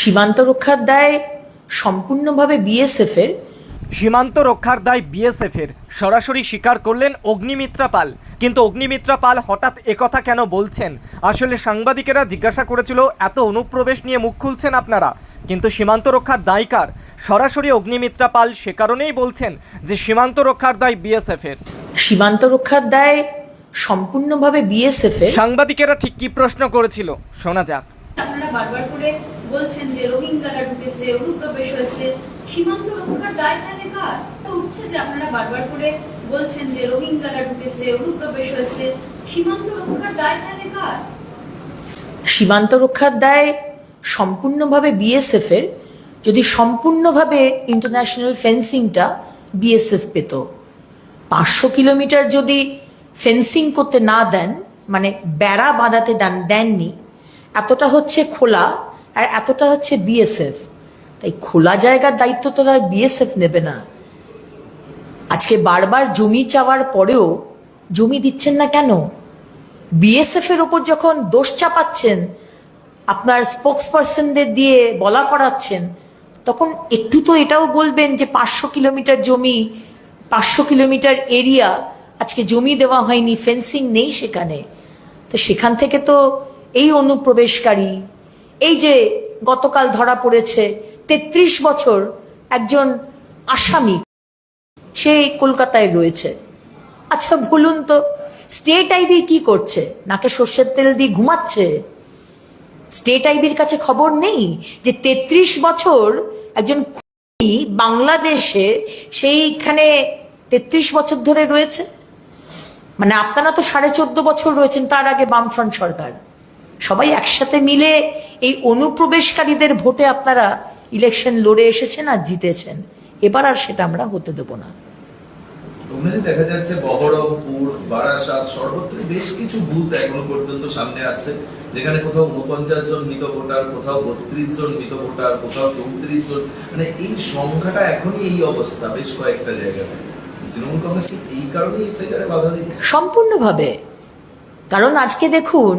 সীমান্ত রক্ষার দায় সম্পূর্ণভাবে বিএসএফ এর। সীমান্ত রক্ষার দায় বিএসএফ এর। সরাসরি স্বীকার করলেন অগ্নিমিত্রা পাল। কিন্তু অগ্নিমিত্রা পাল হঠাৎ একথা কেন বলছেন? আসলে সাংবাদিকেরা জিজ্ঞাসা করেছিল এত অনুপ্রবেশ নিয়ে মুখ খুলছেন আপনারা। কিন্তু সীমান্ত রক্ষার দায়কার সরাসরি অগ্নিমিত্রা পাল সে কারণেই বলছেন যে সীমান্ত রক্ষার দায় বিএসএফ এর। সীমান্ত রক্ষার দায় সম্পূর্ণভাবে বিএসএফ এর। সাংবাদিকেরা ঠিক কি প্রশ্ন করেছিল? শোনা যাক। আপনারা বারবার করে বলছেন যে রোহিঙ্গারা ঢুকেছে, অনুপ্রবেশ হয়েছে। সীমান্ত রক্ষার দায় তাহলে কার? তো উঠছে যে আপনারা বারবার করে বলছেন যে রোহিঙ্গারা ঢুকেছে, অনুপ্রবেশ হয়েছে। সীমান্ত রক্ষার দায় তাহলে কার? সীমান্ত রক্ষার দায় সম্পূর্ণভাবে বিএসএফ এর, যদি সম্পূর্ণভাবে ইন্টারন্যাশনাল ফেন্সিংটা বিএসএফ পেত। পাঁচশো কিলোমিটার যদি ফেন্সিং করতে না দেন মানে বেড়া বাঁধাতে দেন, দেননি এতটা হচ্ছে খোলা আর এতটা হচ্ছে বিএসএফ তাই খোলা জায়গার দায়িত্ব তো আর বিএসএফ নেবে না। আজকে বারবার জমি চাওয়ার পরেও জমি দিচ্ছেন না কেন? বিএসএফ এর ওপর যখন দোষ চাপাচ্ছেন, আপনার স্পোক্স পার্সনদের দিয়ে বলা করাচ্ছেন, তখন একটু তো এটাও বলবেন যে পাঁচশো কিলোমিটার জমি, পাঁচশো কিলোমিটার এরিয়া, আজকে জমি দেওয়া হয়নি ফেন্সিং নেই সেখানে। তো সেখান থেকে তো এই অনুপ্রবেশকারী, এই যে গতকাল ধরা পড়েছে তেত্রিশ বছর একজন আসামি, সে কলকাতায় রয়েছে। আচ্ছা বলুন তো, স্টেট আইবি কি করছে? নাকে সর্ষের তেল দিয়ে ঘুমাচ্ছে? স্টেট আইবির কাছে খবর নেই যে তেত্রিশ বছর একজন বাংলাদেশে সেইখানে তেত্রিশ বছর ধরে রয়েছে? মানে আপনারা তো সাড়ে চোদ্দ বছর রয়েছেন, তার আগে বামফ্রন্ট সরকার। সবাই একসাথে মিলে এই অনুপ্রবেশকারীদের ভোটে আপনারা ইলেকশন লড়ে এসেছেন আর জিতেছেন। এবার আর সেটা আমরা হতে দেবো না। দেখা যাচ্ছে বহরমপুর বারাসাত সর্বত্রই বেশ কিছু বুথ এখনও পর্যন্ত সামনে আসছে যেখানে কোথাও উনপঞ্চাশ জন মৃত ভোটার কোথাও বত্রিশ জন মৃত ভোটার কোথাও চৌত্রিশ জন। মানে এই সংখ্যাটা এখনই এই অবস্থা বেশ কয়েকটা জায়গাতে। তৃণমূল কংগ্রেস এই কারণেই সেখানে বাধা সম্পূর্ণভাবে। কারণ আজকে দেখুন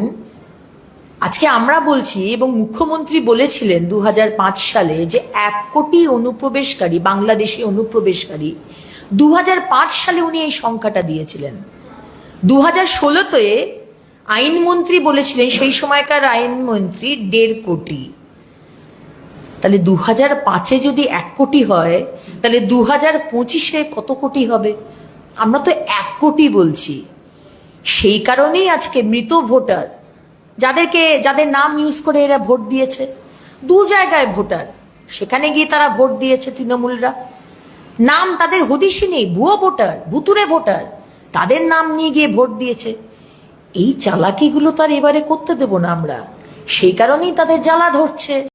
আজকে আমরা বলছি এবং মুখ্যমন্ত্রী বলেছিলেন দু হাজার পাঁচ সালে যে এক কোটি অনুপ্রবেশকারী, বাংলাদেশি অনুপ্রবেশকারী দু হাজার পাঁচ সালে উনি এই সংখ্যাটা দিয়েছিলেন। দু হাজার ষোলোতে আইনমন্ত্রী বলেছিলেন সেই সময়কার আইনমন্ত্রী দেড় কোটি। তাহলে দু হাজার পাঁচে যদি এক কোটি হয়, তাহলে দু হাজার পঁচিশে কত কোটি হবে? আমরা তো এক কোটি বলছি। সেই কারণেই আজকে মৃত ভোটার যাদেরকে, যাদের নাম ইউজ করে এরা ভোট দিয়েছে। দু জায়গায় ভোটার। সেখানে গিয়ে তারা ভোট দিয়েছে তৃণমূলরা। নাম তাদের হদিসি নেই, ভুয়ো ভোটার ভুতুরে ভোটার। তাদের নাম নিয়ে গিয়ে ভোট দিয়েছে। এই চালাকিগুলো তার এবারে করতে দেব না আমরা। সেই কারণেই তাদের জ্বালা ধরছে।